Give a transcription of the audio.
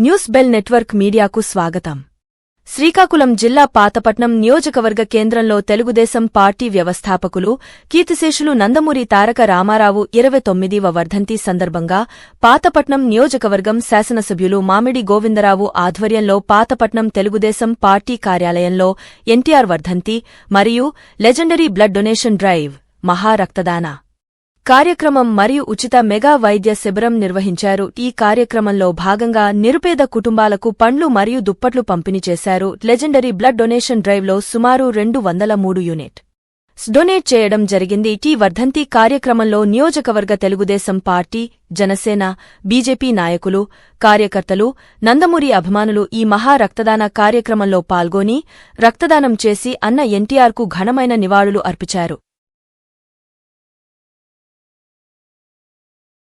News bell network మీడియాకు స్వాగతం. శ్రీకాకుళం జిల్లా పాతపట్నం నియోజకవర్గ కేంద్రంలో తెలుగుదేశం పార్టీ వ్యవస్థాపకులు కీర్తిశేషులు నందమూరి తారక రామారావు ఇరవై తొమ్మిదివ వర్ధంతి సందర్భంగా పాతపట్నం నియోజకవర్గం శాసనసభ్యులు మామిడి గోవిందరావు ఆధ్వర్యంలో పాతపట్నం తెలుగుదేశం పార్టీ కార్యాలయంలో ఎన్టీఆర్ వర్ధంతి మరియు లెజెండరీ బ్లడ్ డొనేషన్ డ్రైవ్ మహారక్తదాన కార్యక్రమం మరియు ఉచిత మెగా వైద్య శిబిరం నిర్వహించారు. ఈ కార్యక్రమంలో భాగంగా నిరుపేద కుటుంబాలకు పండ్లు మరియు దుప్పట్లు పంపిణీ చేశారు. లెజెండరీ బ్లడ్ డొనేషన్ డ్రైవ్లో సుమారు రెండు వందల మూడు యూనిట్. డొనేట్ చేయడం జరిగింది. టీ. వర్ధంతి కార్యక్రమంలో నియోజకవర్గ తెలుగుదేశం పార్టీ జనసేన బీజేపీ నాయకులు కార్యకర్తలు నందమూరి అభిమానులు ఈ మహా రక్తదాన కార్యక్రమంలో పాల్గొని రక్తదానం చేసి అన్న ఎన్టీఆర్కు ఘనమైన నివాళులు అర్పించారు.